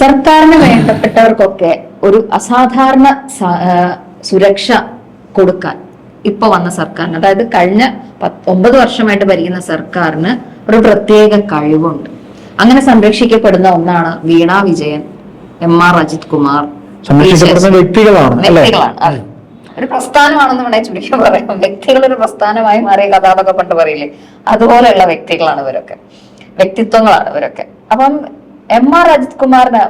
സർക്കാരിന് വേണ്ടപ്പെട്ടവർക്കൊക്കെ ഒരു അസാധാരണ സുരക്ഷ കൊടുക്കാൻ ഇപ്പൊ വന്ന സർക്കാരിന് അതായത് കഴിഞ്ഞ ഒമ്പത് വർഷമായിട്ട് ഭരിക്കുന്ന സർക്കാരിന് ഒരു പ്രത്യേക കഴിവുണ്ട്. അങ്ങനെ സംരക്ഷിക്കപ്പെടുന്ന ഒന്നാണ് വീണ വിജയൻ എം ആർ അജിത് കുമാർ. വ്യക്തികളാണ് ഒരു പ്രസ്ഥാനമാണെന്ന് വേണേ ചുരുക്കി പറയാം. വ്യക്തികൾ ഒരു പ്രസ്ഥാനമായി മാറിയ കഥാതൊക്കെ പണ്ട് പറയില്ലേ? അതുപോലെയുള്ള വ്യക്തികളാണ് ഇവരൊക്കെ. വ്യക്തിത്വങ്ങളാണ് ഇവരൊക്കെ. അപ്പം എം ആർ അജിത് കുമാറിന്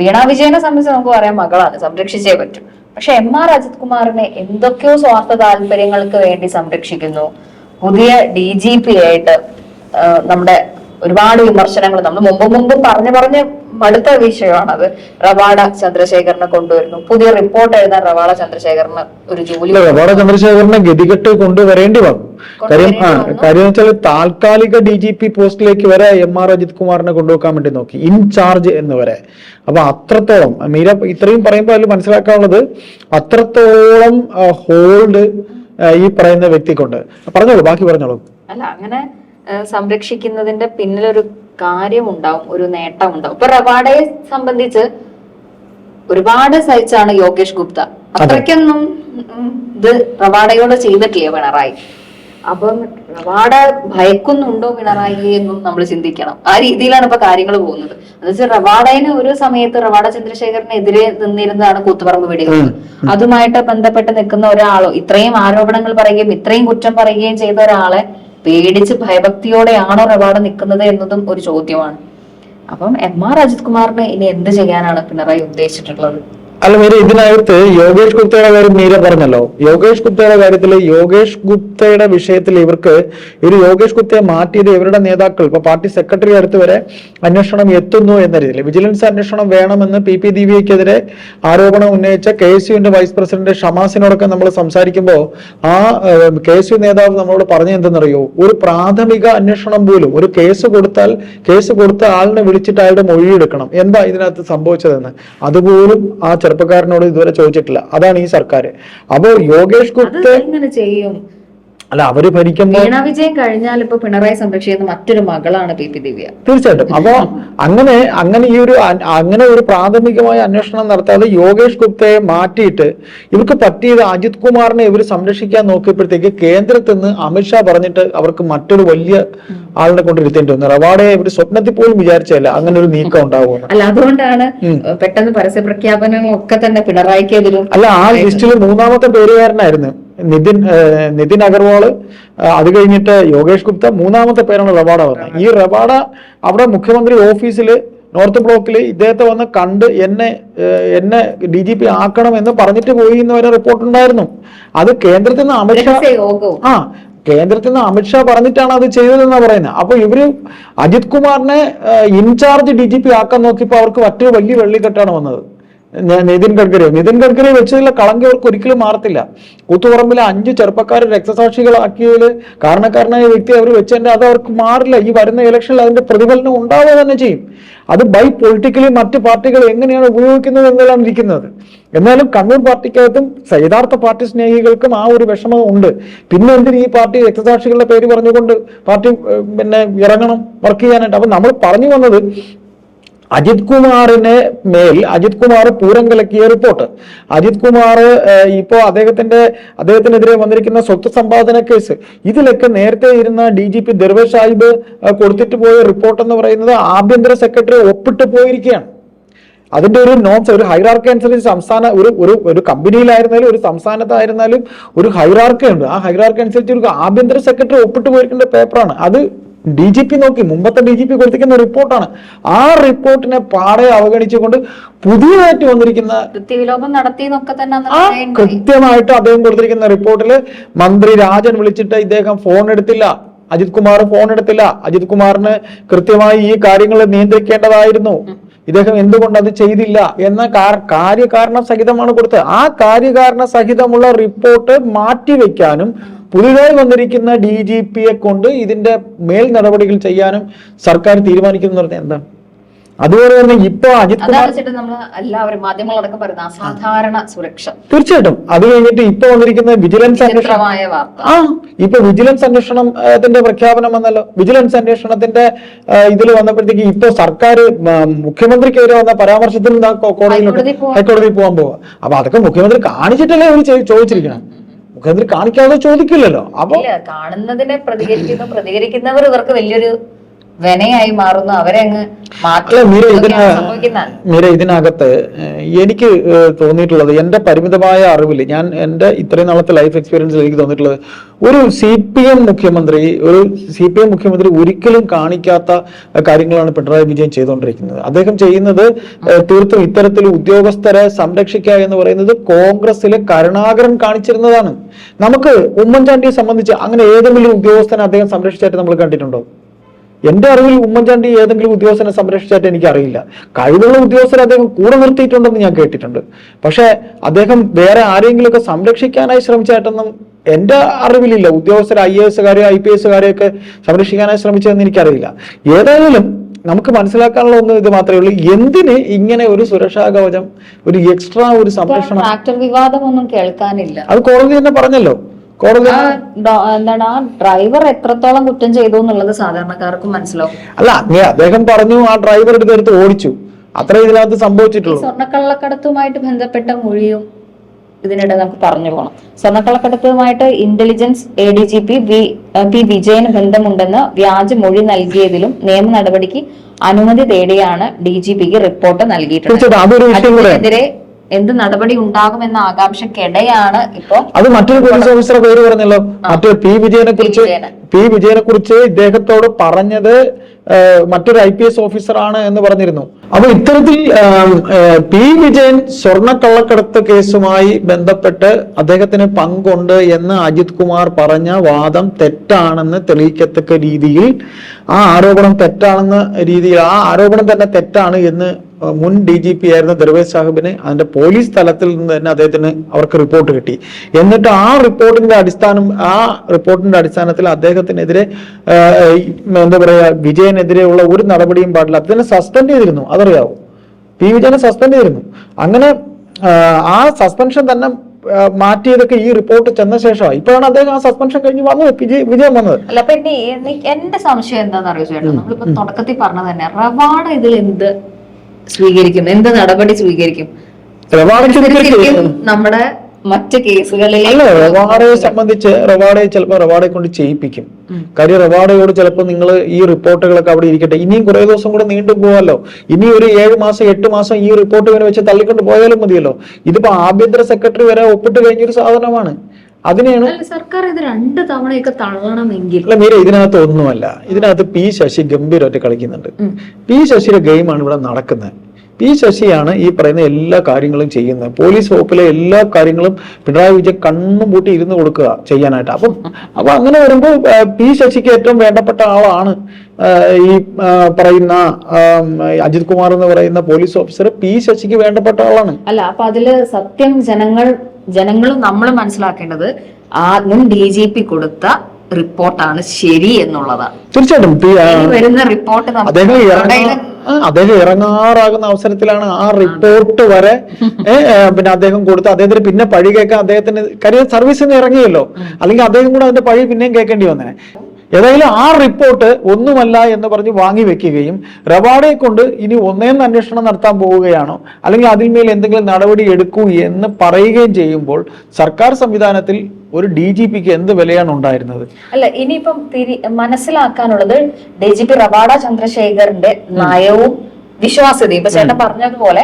വീണ വിജയനെ സംബന്ധിച്ച് നമുക്ക് പറയാം മകളാണ് സംരക്ഷിച്ചേ പറ്റും. പക്ഷെ എം ആർ അജിത് കുമാറിനെ എന്തൊക്കെയോ സ്വാർത്ഥ താല്പര്യങ്ങൾക്ക് വേണ്ടി സംരക്ഷിക്കുന്നു. പുതിയ ഡി ജി പി ആയിട്ട് നമ്മുടെ ഒരുപാട് വിമർശനങ്ങൾ നമ്മൾ മുമ്പ് മുമ്പ് പറഞ്ഞു പറഞ്ഞ് മടുത്ത വിഷയമാണത്. റവാഡ ചന്ദ്രശേഖരനെ കൊണ്ടുവരുന്നു. പുതിയ റിപ്പോർട്ട് എഴുതാൻ റവാഡ ചന്ദ്രശേഖരന് ഒരു ജോലി റവാഡ ചന്ദ്രശേഖരനെ ഗതികെട്ട് കൊണ്ടുവരേണ്ടി വന്നു. കാര്യം കാര്യം വെച്ചാൽ താൽക്കാലിക ഡി ജി പി പോസ്റ്റിലേക്ക് വരെ എം ആർ അജിത് കുമാറിനെ കൊണ്ടുവെക്കാൻ വേണ്ടി നോക്കി. ഇൻചാർജ് എന്ന് വരെ അപ്പൊ അത്രത്തോളം മീര ഇത്രയും പറയുമ്പോൾ അതിൽ മനസ്സിലാക്കാനുള്ളത് അത്രത്തോളം ഹോൾഡ് ഈ പറയുന്ന വ്യക്തിക്കുണ്ട്. പറഞ്ഞോളൂ ബാക്കി പറഞ്ഞോളൂ. അല്ല അങ്ങനെ സംരക്ഷിക്കുന്നതിന്റെ പിന്നിലൊരു കാര്യമുണ്ടാവും ഒരു നേട്ടം ഉണ്ടാവും ഇപ്പൊ റവാഡയെ സംബന്ധിച്ച് ഒരുപാട് സഹിച്ചാണ് യോഗേഷ് ഗുപ്ത. അത്രയ്ക്കൊന്നും ഇത് റവാഡയോട് ചെയ്തിട്ടില്ല പിണറായി? അപ്പം റവാഡ ഭയക്കുന്നുണ്ടോ പിണറായി എന്നും നമ്മൾ ചിന്തിക്കണം. ആ രീതിയിലാണ് ഇപ്പൊ കാര്യങ്ങൾ പോകുന്നത്. എന്ന് വെച്ചാൽ റവാഡയിന് ഒരു സമയത്ത് റവാഡ ചന്ദ്രശേഖരനെതിരെ നിന്നിരുന്നതാണ് കൂത്തുപറമ്പ് വെടികൾ അതുമായിട്ട് ബന്ധപ്പെട്ട് നിൽക്കുന്ന ഒരാളോ ഇത്രയും ആരോപണങ്ങൾ പറയുകയും ഇത്രയും കുറ്റം പറയുകയും ചെയ്ത ഒരാളെ പേടിച്ച് ഭയഭക്തിയോടെയാണോ റവാഡ നിൽക്കുന്നത് എന്നതും ഒരു ചോദ്യമാണ്. അപ്പം എം ആർ അജിത് കുമാറിന് ഇനി എന്ത് ചെയ്യാനാണ് പിണറായി ഉദ്ദേശിച്ചിട്ടുള്ളത്? അല്ല മീര ഇതിനകത്ത് യോഗേഷ് ഗുപ്തയുടെ കാര്യം മീര പറഞ്ഞല്ലോ. യോഗേഷ് ഗുപ്തയുടെ കാര്യത്തിൽ യോഗേഷ് ഗുപ്തയുടെ വിഷയത്തിൽ ഇവർക്ക് ഒരു യോഗേഷ് ഗുപ്തയെ മാറ്റിയത് ഇവരുടെ നേതാക്കൾ. ഇപ്പൊ പാർട്ടി സെക്രട്ടറി അടുത്ത് വരെ അന്വേഷണം എത്തുന്നു എന്ന രീതിയിൽ. വിജിലൻസ് അന്വേഷണം വേണമെന്ന് പി പി ദിവ്യക്കെതിരെ ആരോപണം ഉന്നയിച്ച കെ എസ് യുവിന്റെ വൈസ് പ്രസിഡന്റ് ഷമാസിനോടൊക്കെ നമ്മൾ സംസാരിക്കുമ്പോൾ ആ കെ എസ് യു നേതാവ് നമ്മളോട് പറഞ്ഞ എന്തെന്നറിയോ? ഒരു പ്രാഥമിക അന്വേഷണം പോലും ഒരു കേസ് കൊടുത്താൽ കേസ് കൊടുത്ത ആളിനെ വിളിച്ചിട്ട് അയാളുടെ മൊഴിയെടുക്കണം എന്താ ഇതിനകത്ത് സംഭവിച്ചതെന്ന്? അതുപോലും ആ ചെറുപ്പക്കാരനോട് ഇതുവരെ ചോദിച്ചിട്ടില്ല. അതാണ് ഈ സർക്കാർ അപ്പോ യോഗേഷ് ഗുപ്ത എങ്ങനെ ചെയ്യും? അല്ല അവർ ഭരിക്കുമ്പോൾ വീണ വിജയൻ കഴിഞ്ഞാൽ ഇപ്പൊ പിണറായി സംരക്ഷിക്കുന്ന മറ്റൊരു മകളാണ് പി പി ദിവ്യ. തീർച്ചയായിട്ടും. അപ്പൊ അങ്ങനെ അങ്ങനെ ഈ ഒരു അങ്ങനെ ഒരു പ്രാഥമികമായ അന്വേഷണം നടത്താതെ യോഗേഷ് ഗുപ്തയെ മാറ്റിയിട്ട് ഇവർക്ക് പറ്റിയത് അജിത് കുമാറിനെ ഇവർ സംരക്ഷിക്കാൻ നോക്കിയപ്പോഴത്തേക്ക് കേന്ദ്രത്തിൽ നിന്ന് അമിത്ഷാ പറഞ്ഞിട്ട് അവർക്ക് മറ്റൊരു വലിയ ആളിനെ കൊണ്ട് എടുത്തേണ്ടി വന്നു. റവാഡയെ ഇവർ സ്വപ്നത്തിൽ പോലും വിചാരിച്ചല്ല അങ്ങനെ ഒരു നീക്കം ഉണ്ടാവുമെന്ന്. അല്ല അതുകൊണ്ടാണ് പെട്ടെന്ന് പരസ്യ പ്രഖ്യാപനങ്ങളൊക്കെ തന്നെ പിണറായിക്കെതിരും അല്ല ആ ലിസ്റ്റിൽ മൂന്നാമത്തെ പേരുകാരനായിരുന്നു. നിതിൻ നിതിൻ അഗർവാൾ അത് കഴിഞ്ഞിട്ട് യോഗേഷ് ഗുപ്ത മൂന്നാമത്തെ പേരാണ് റവാഡ വന്നത്. ഈ റവാഡ അവിടെ മുഖ്യമന്ത്രി ഓഫീസിൽ നോർത്ത് ബ്ലോക്കിൽ ഇദ്ദേഹത്തെ വന്ന് കണ്ട് എന്നെ എന്നെ ഡി ജി പി ആക്കണം എന്ന് പറഞ്ഞിട്ട് പോയി എന്ന് വരെ റിപ്പോർട്ട് ഉണ്ടായിരുന്നു. അത് കേന്ദ്രത്തിൽ നിന്ന് അമിത്ഷാ ആ കേന്ദ്രത്തിൽ നിന്ന് അമിത്ഷാ പറഞ്ഞിട്ടാണ് അത് ചെയ്തതെന്നാണ് പറയുന്നത് അപ്പൊ ഇവർ അജിത് കുമാറിനെ ഇൻചാർജ് ഡി ജി പി ആക്കാൻ നോക്കിയപ്പോ അവർക്ക് മറ്റൊരു വലിയ വെള്ളിക്കെട്ടാണ് വന്നത്. നിതിൻ ഗഡ്കരി നിതിൻ ഗഡ്കരി വെച്ചതിലെ കളങ്കി അവർക്ക് ഒരിക്കലും മാറത്തില്ല. കൂത്തുപറമ്പിലെ അഞ്ച് ചെറുപ്പക്കാരെ രക്തസാക്ഷികളാക്കിയതിൽ കാരണക്കാരനായ വ്യക്തി അവർ വെച്ചതിന്റെ അത് അവർക്ക് മാറില്ല. ഈ വരുന്ന ഇലക്ഷനിൽ അതിന്റെ പ്രതിഫലനം ഉണ്ടാവുക തന്നെ ചെയ്യും. അത് ബൈ പൊളിറ്റിക്കലി മറ്റ് പാർട്ടികൾ എങ്ങനെയാണ് ഉപയോഗിക്കുന്നത് എന്നതാണ് ഇരിക്കുന്നത്. എന്നാലും കണ്ണൂർ പാർട്ടിക്കകത്തും യഥാർത്ഥ പാർട്ടി സ്നേഹികൾക്കും ആ ഒരു വിഷമം ഉണ്ട്. പിന്നെ എന്തിന് ഈ പാർട്ടി രക്തസാക്ഷികളുടെ പേര് പറഞ്ഞുകൊണ്ട് പാർട്ടി പിന്നെ ഇറങ്ങണം വർക്ക് ചെയ്യാനായിട്ട്? അപ്പൊ നമ്മൾ പറഞ്ഞു വന്നത് അജിത് കുമാറിനെ മേൽ അജിത് കുമാർ പൂരം കലക്കിയ റിപ്പോർട്ട്. അജിത് കുമാർ ഇപ്പോൾ ഇപ്പോ അദ്ദേഹത്തിന്റെ അദ്ദേഹത്തിനെതിരെ വന്നിരിക്കുന്ന സ്വത്ത് സമ്പാദന കേസ്. ഇതിലൊക്കെ നേരത്തെ ഇരുന്ന D G P Darvesh Sahib കൊടുത്തിട്ട് പോയ റിപ്പോർട്ട് എന്ന് പറയുന്നത് ആഭ്യന്തര സെക്രട്ടറി ഒപ്പിട്ട് പോയിരിക്കുകയാണ്. അതിന്റെ ഒരു നോംസ് ഒരു ഹൈറാർക്കി അനുസരിച്ച് സംസ്ഥാന ഒരു ഒരു ഒരു കമ്പനിയിലായിരുന്നാലും ഒരു സംസ്ഥാനത്തായിരുന്നാലും ഒരു ഹൈറാർക്കി ഉണ്ട് ആ ഹൈറാർക്കി അനുസരിച്ച് ഒരു ആഭ്യന്തര സെക്രട്ടറി ഒപ്പിട്ട് പോയിരിക്കേണ്ട പേപ്പറാണ്. അത് ഡി ജി പി നോക്കി മുമ്പത്തെ ഡി ജി പി കൊടുത്തിരിക്കുന്ന റിപ്പോർട്ടാണ്. ആ റിപ്പോർട്ടിനെ പാടെ അവഗണിച്ചുകൊണ്ട് പുതിയതായിട്ട് വന്നിരിക്കുന്ന ആ കൃത്യമായിട്ട് അദ്ദേഹം കൊടുത്തിരിക്കുന്ന റിപ്പോർട്ടിൽ മന്ത്രി രാജൻ വിളിച്ചിട്ട് ഇദ്ദേഹം ഫോൺ എടുത്തില്ല. അജിത് കുമാർ ഫോൺ എടുത്തില്ല. അജിത് കുമാറിന് കൃത്യമായി ഈ കാര്യങ്ങൾ നിയന്ത്രിക്കേണ്ടതായിരുന്നു. ഇദ്ദേഹം എന്തുകൊണ്ട് അത് ചെയ്തില്ല എന്ന കാര്യകാരണ സഹിതമാണ് കൊടുത്തത്. ആ കാര്യകാരണ സഹിതമുള്ള റിപ്പോർട്ട് മാറ്റിവെക്കാനും പുതിയതായി വന്നിരിക്കുന്ന ഡി ജി പിയെ കൊണ്ട് ഇതിന്റെ മേൽ നടപടികൾ ചെയ്യാനും സർക്കാർ തീരുമാനിക്കുന്നു പറഞ്ഞാൽ എന്താണ് അതുപോലെ തന്നെ ഇപ്പൊ അജിത് കുമാർ എല്ലാവരും മാധ്യമങ്ങളടക്കം പറയുന്ന അസാധാരണ സുരക്ഷ. തീർച്ചയായിട്ടും. അത് കഴിഞ്ഞിട്ട് ഇപ്പൊ വന്നിരിക്കുന്ന വിജിലൻസ് അന്വേഷണം ആ ഇപ്പൊ വിജിലൻസ് അന്വേഷണത്തിന്റെ പ്രഖ്യാപനം വന്നല്ലോ. വിജിലൻസ് അന്വേഷണത്തിന്റെ ഇതിൽ വന്നപ്പോഴത്തേക്ക് ഇപ്പൊ സർക്കാർ മുഖ്യമന്ത്രിക്കെതിരെ വന്ന പരാമർശത്തിൽ കോടതിയിലോട്ട് ഹൈക്കോടതിയിൽ പോകാൻ പോവാ. അപ്പൊ അതൊക്കെ മുഖ്യമന്ത്രി കാണിച്ചിട്ടല്ലേ അവർ ചോദിച്ചിരിക്കണം? മുഖ്യമന്ത്രി കാണിക്കാതെ ചോദിക്കില്ലല്ലോ. അപ്പൊ കാണുന്നതിനെ പ്രതികരിക്കുന്നു പ്രതികരിക്കുന്നവർ ഇവർക്ക് വലിയൊരു വിനയായി മാറുന്നു. അവരെ അങ്ങ് മീര ഇതിനകത്ത് എനിക്ക് തോന്നിയിട്ടുള്ളത് എന്റെ പരിമിതമായ അറിവിൽ ഞാൻ എന്റെ ഇത്രയും നാളത്തെ ലൈഫ് എക്സ്പീരിയൻസിൽ എനിക്ക് തോന്നിയിട്ടുള്ളത് ഒരു സി പി എം മുഖ്യമന്ത്രി ഒരു സി പി എം മുഖ്യമന്ത്രി ഒരിക്കലും കാണിക്കാത്ത കാര്യങ്ങളാണ് പിണറായി വിജയൻ ചെയ്തുകൊണ്ടിരിക്കുന്നത്. അദ്ദേഹം ചെയ്യുന്നത് തീർത്തും ഇത്തരത്തിൽ ഉദ്യോഗസ്ഥരെ സംരക്ഷിക്കുക എന്ന് പറയുന്നത് കോൺഗ്രസിലെ കരുണാകരൻ കാണിച്ചിരുന്നതാണ്. നമുക്ക് ഉമ്മൻചാണ്ടിയെ സംബന്ധിച്ച് അങ്ങനെ ഏതെങ്കിലും ഉദ്യോഗസ്ഥനെ അദ്ദേഹം സംരക്ഷിച്ചായിട്ട് നമ്മൾ കണ്ടിട്ടുണ്ടോ? എന്റെ അറിവിൽ ഉമ്മൻചാണ്ടി ഏതെങ്കിലും ഉദ്യോഗസ്ഥനെ സംരക്ഷിച്ചായിട്ട് എനിക്ക് അറിയില്ല കഴിവുള്ള ഉദ്യോഗസ്ഥരെ അദ്ദേഹം കൂടെ നിർത്തിയിട്ടുണ്ടെന്ന് ഞാൻ കേട്ടിട്ടുണ്ട്. പക്ഷേ അദ്ദേഹം വേറെ ആരെങ്കിലും ഒക്കെ സംരക്ഷിക്കാനായി ശ്രമിച്ചായിട്ടൊന്നും എന്റെ അറിവിലില്ല. ഉദ്യോഗസ്ഥർ ഐ എ എസുകാരെയോ ഐ പി എസുകാരെയൊക്കെ സംരക്ഷിക്കാനായി ശ്രമിച്ചതെന്ന് എനിക്കറിയില്ല. ഏതായാലും നമുക്ക് മനസ്സിലാക്കാനുള്ള ഒന്ന് ഇത് മാത്രമേ ഉള്ളൂ. എന്തിന് ഇങ്ങനെ ഒരു സുരക്ഷാ കവചം ഒരു എക്സ്ട്രാ ഒരു സംരക്ഷണം? വിവാദമൊന്നും കേൾക്കാനില്ല. അത് കോടതി തന്നെ പറഞ്ഞല്ലോ. എന്താണ് ആ ഡ്രൈവർ എത്രത്തോളം കുറ്റം ചെയ്തു എന്നുള്ളത് സാധാരണക്കാർക്കും മനസ്സിലാവും. അല്ല അദ്ദേഹം പറഞ്ഞു ആ ഡ്രൈവർ എടുത്തെടുത്ത് ഓടിച്ചു. അത്ര ഇതിനകത്ത് സംഭവിച്ചിട്ടുള്ളൂ. സ്വർണക്കള്ളക്കടത്തുമായിട്ട് ബന്ധപ്പെട്ട മൊഴിയും ഇതിനിടെ നമുക്ക് പറഞ്ഞു പോകണം സ്വർണക്കള്ളക്കടത്തുമായിട്ട് intelligence A D G P V P വിജയന് ബന്ധമുണ്ടെന്ന് വ്യാജ മൊഴി നൽകിയതിലും നിയമ നടപടിക്ക് അനുമതി തേടിയാണ് ഡി ജി പിക്ക് റിപ്പോർട്ട് നൽകിയിട്ടുള്ളത്. അതിനെതിരെ എന്ത് നടപടി ഉണ്ടാകുമെന്ന ആകാംക്ഷക്കിടെയാണ് ഇപ്പോ അത് മറ്റൊരു പോലീസ് ഓഫീസറെ പേര് പറഞ്ഞല്ലോ. മറ്റേ പി. വിജയനെ കുറിച്ച് പി. വിജയനെ കുറിച്ച് ഇദ്ദേഹത്തോട് പറഞ്ഞത് മറ്റൊരു ഐ പി എസ് ഓഫീസറാണ് എന്ന് പറഞ്ഞിരുന്നു. അപ്പൊ ഇത്തരത്തിൽ പി. വിജയൻ സ്വർണക്കള്ളക്കടത്ത് കേസുമായി ബന്ധപ്പെട്ട് അദ്ദേഹത്തിന് പങ്കുണ്ട് എന്ന് അജിത് കുമാർ പറഞ്ഞ വാദം തെറ്റാണെന്ന് തെളിയിക്കത്തക്ക രീതിയിൽ ആ ആരോപണം തെറ്റാണെന്ന രീതിയിൽ ആ ആരോപണം തന്നെ തെറ്റാണ് എന്ന് മുൻ ഡി ജി പി ആയിരുന്ന ദർവേസ് സാഹിബിന് അതിന്റെ പോലീസ് തലത്തിൽ നിന്ന് തന്നെ അദ്ദേഹത്തിന് അവർക്ക് റിപ്പോർട്ട് കിട്ടി. എന്നിട്ട് ആ റിപ്പോർട്ടിന്റെ അടിസ്ഥാനം ആ റിപ്പോർട്ടിന്റെ അടിസ്ഥാനത്തിൽ അദ്ദേഹത്തിനെതിരെ എന്താ പറയാ വിജയനെതിരെയുള്ള ഒരു നടപടിയും പാടില്ല. അദ്ദേഹം സസ്പെൻഡ് ചെയ്തിരുന്നു. അതറിയാവോ? പി. വിജയനെ സസ്പെൻഡ് ചെയ്തിരുന്നു. അങ്ങനെ ആ, സസ്പെൻഷൻ തന്നെ മാറ്റിയതൊക്കെ ഈ റിപ്പോർട്ട് ചെന്ന ശേഷമാണ് ഇപ്പോഴാണ് അദ്ദേഹം ആ സസ്പെൻഷൻ കഴിഞ്ഞ് വന്നത് വിജയ് വന്നത്. അല്ല അപ്പൊ എന്റെ സംശയം എന്താണെന്ന് അറിയോ ചേട്ടാ നമ്മളിപ്പോ തുടക്കത്തിൽ പറഞ്ഞത് തന്നെ റവാഡ ഇതിൽ എന്ത് സ്വീകരിക്കും? എന്ത് നടപടി സ്വീകരിക്കും? നമ്മുടെ മറ്റ് കേസുകളിലെ അല്ല റവാഡയെ സംബന്ധിച്ച് റവാഡയെ ചിലപ്പോൾ റവാഡയെ കൊണ്ട് ചെയ്യിപ്പിക്കും. കാര്യം റവാഡയോട് ചിലപ്പോൾ നിങ്ങൾ ഈ റിപ്പോർട്ടുകളൊക്കെ അവിടെ ഇരിക്കട്ടെ. ഇനിയും കുറെ ദിവസം കൂടെ നീണ്ടു പോകാമല്ലോ. ഇനി ഒരു ഏഴ് മാസം എട്ട് മാസം ഈ റിപ്പോർട്ട് ഇങ്ങനെ വെച്ച് തള്ളിക്കൊണ്ട് പോയാലും മതിയല്ലോ. ഇതിപ്പോ ആഭ്യന്തര സെക്രട്ടറി വരെ ഒപ്പിട്ട് കഴിഞ്ഞൊരു സാധനമാണ്. അതിനെയാണ് സർക്കാർ ഇത് രണ്ട് തവണയൊക്കെ തള്ളണമെങ്കിൽ. അല്ല മീര ഇതിനകത്ത് ഒന്നുമല്ല. ഇതിനകത്ത് പി ശശി ഗംഭീരമായിട്ട് കളിക്കുന്നുണ്ട്. പി ശശിയുടെ ഗെയിമാണ് ഇവിടെ നടക്കുന്നത്. പി ശശിയാണ് ഈ പറയുന്ന എല്ലാ കാര്യങ്ങളും ചെയ്യുന്നത്. പോലീസ് വകുപ്പിലെ എല്ലാ കാര്യങ്ങളും പിണറായി വിജയൻ കണ്ണും പൂട്ടി ഇരുന്ന് കൊടുക്കുക ചെയ്യാനായിട്ട്. അപ്പം അപ്പൊ അങ്ങനെ വരുമ്പോൾ പി ശശിക്ക് ഏറ്റവും വേണ്ടപ്പെട്ട ആളാണ് ഈ പറയുന്ന അജിത് കുമാർ എന്ന് പറയുന്ന പോലീസ് ഓഫീസർ പി ശശിക്ക് വേണ്ടപ്പെട്ട ആളാണ്. അല്ല അപ്പൊ അതിൽ സത്യം ജനങ്ങൾ ജനങ്ങളും നമ്മൾ മനസ്സിലാക്കേണ്ടത് ആദ്യം ഡി ജി പി കൊടുത്ത റിപ്പോർട്ടാണ് ശരി എന്നുള്ളതാണ് തീർച്ചയായിട്ടും. വരുന്ന റിപ്പോർട്ട് അദ്ദേഹം ഇറങ്ങാറാകുന്ന അവസരത്തിലാണ് ആ റിപ്പോർട്ട് വരെ പിന്നെ അദ്ദേഹം കൊടുത്ത് അദ്ദേഹത്തിന് പിന്നെ പഴി കേൾക്കാൻ അദ്ദേഹത്തിന് കരിയർ സർവീസിൽ നിന്ന് ഇറങ്ങിയല്ലോ. അല്ലെങ്കിൽ അദ്ദേഹം കൂടെ അതിന്റെ പഴി പിന്നെയും കേൾക്കേണ്ടി വന്നേ. ഏതായാലും ആ റിപ്പോർട്ട് ഒന്നുമല്ല എന്ന് പറഞ്ഞ് വാങ്ങി വെക്കുകയും റവാഡയെ കൊണ്ട് ഇനി ഒന്നേന്ന് അന്വേഷണം നടത്താൻ പോവുകയാണോ? അല്ലെങ്കിൽ അതിന്മേൽ എന്തെങ്കിലും നടപടി എടുക്കൂ എന്ന് പറയുകയും ചെയ്യുമ്പോൾ സർക്കാർ സംവിധാനത്തിൽ ഒരു ഡി ജി പിക്ക് എന്ത് വിലയാണ് ഉണ്ടായിരുന്നത്? അല്ല ഇനിയിപ്പം മനസ്സിലാക്കാനുള്ളത് ഡി ജി പി റവാഡ ചന്ദ്രശേഖറിന്റെ നയവും വിശ്വാസ്യതയും ഇപ്പൊ ചേട്ടൻ പറഞ്ഞതുപോലെ.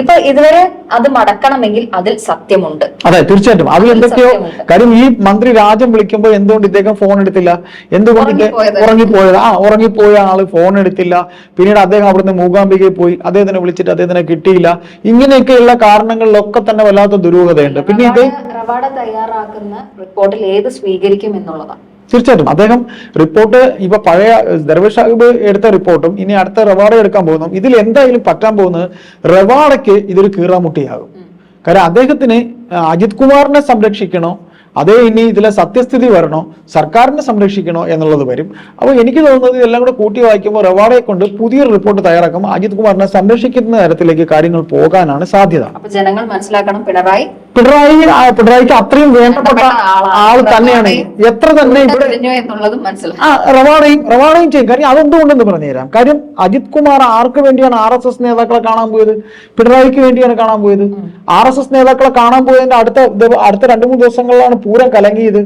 ഇപ്പൊ ഇതുവരെ അത് മടക്കണമെങ്കിൽ അതിൽ സത്യമുണ്ട്. അതെ തീർച്ചയായിട്ടും. അതിൽ എന്തൊക്കെയോ കാര്യം ഈ മന്ത്രി രാജൻ വിളിക്കുമ്പോൾ എന്തുകൊണ്ട് ഇദ്ദേഹം ഫോൺ എടുത്തില്ല? എന്തുകൊണ്ട് ഉറങ്ങിപ്പോയത്. ആ ഉറങ്ങിപ്പോയ ആൾ ഫോൺ എടുത്തില്ല. പിന്നീട് അദ്ദേഹം അവിടുന്ന് മൂകാംബികയിൽ പോയി. അദ്ദേഹത്തിനെ വിളിച്ചിട്ട് അദ്ദേഹത്തിനെ കിട്ടിയില്ല. ഇങ്ങനെയൊക്കെയുള്ള കാരണങ്ങളിലൊക്കെ തന്നെ വല്ലാത്ത ദുരൂഹതയുണ്ട്. പിന്നെ ഇത് റവാഡ തയ്യാറാക്കുന്ന റിപ്പോർട്ടിൽ ഏത് സ്വീകരിക്കും എന്നുള്ളതാണ് തീർച്ചയായിട്ടും. അദ്ദേഹം റിപ്പോർട്ട് ഇപ്പൊ പഴയ ദർവേഷ് സാഹിബ് എടുത്ത റിപ്പോർട്ടും ഇനി അടുത്ത റവാഡ എടുക്കാൻ പോകുന്നു. ഇതിൽ എന്തായാലും പറ്റാൻ പോകുന്നത് റവാഡയ്ക്ക് ഇതൊരു കീറാമുട്ടിയാകും. കാരണം അദ്ദേഹത്തിന് അജിത് കുമാറിനെ സംരക്ഷിക്കണോ? അതേ ഇനി ഇതിലെ സത്യസ്ഥിതി വരണോ? സർക്കാരിനെ സംരക്ഷിക്കണോ എന്നുള്ളത് വരും. അപ്പോൾ എനിക്ക് തോന്നുന്നത് ഇതെല്ലാം കൂടെ കൂട്ടി വായിക്കുമ്പോൾ റവാഡയെ കൊണ്ട് പുതിയൊരു റിപ്പോർട്ട് തയ്യാറാക്കുമ്പോൾ അജിത് കുമാറിനെ സംരക്ഷിക്കുന്ന തരത്തിലേക്ക് കാര്യങ്ങൾ പോകാനാണ് സാധ്യത. ജനങ്ങൾ മനസ്സിലാക്കണം പിണറായി. പിണറായി പിണറായിക്ക് അത്രയും വേണ്ടപ്പെട്ട ആൾ തന്നെയാണ്. എത്ര തന്നെ ഇവിടെ ആ റവാഡയും റവാഡയും ചെയ്യും. കാര്യം അതെന്തുകൊണ്ടെന്ന് പറഞ്ഞുതരാം. കാര്യം അജിത് കുമാർ ആർക്ക് വേണ്ടിയാണ് ആർ എസ് എസ് നേതാക്കളെ കാണാൻ പോയത്? പിണറായിക്ക് വേണ്ടിയാണ് കാണാൻ പോയത്. ആർ എസ് എസ് നേതാക്കളെ കാണാൻ പോയതിന്റെ അടുത്ത അടുത്ത രണ്ടു മൂന്ന് ദിവസങ്ങളിലാണ് പൂരം കലങ്ങിയത്.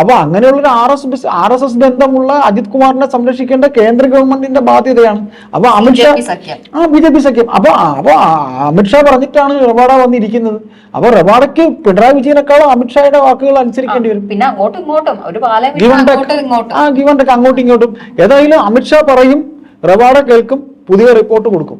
അപ്പൊ അങ്ങനെയുള്ള ഒരു R S R S S ബന്ധമുള്ള അജിത് കുമാറിനെ സംരക്ഷിക്കേണ്ട കേന്ദ്ര ഗവൺമെന്റിന്റെ ബാധ്യതയാണ്. അപ്പൊ അമിത്ഷാ ആ ബി ജെ പി സഖ്യം. അപ്പൊ അപ്പൊ അമിത്ഷാ പറഞ്ഞിട്ടാണ് റവാഡ വന്നിരിക്കുന്നത്. അപ്പൊ റവാഡയ്ക്ക് പിണറായി വിജയനേക്കാളും അമിത്ഷായുടെ വാക്കുകൾ അനുസരിക്കേണ്ടി വരും. പിന്നെ അങ്ങോട്ടും ഇങ്ങോട്ടും. ഒരു ആ ടെക്ക് അങ്ങോട്ടും ഇങ്ങോട്ടും. ഏതായാലും അമിത്ഷാ പറയും റവാഡ കേൾക്കും പുതിയ റിപ്പോർട്ട് കൊടുക്കും.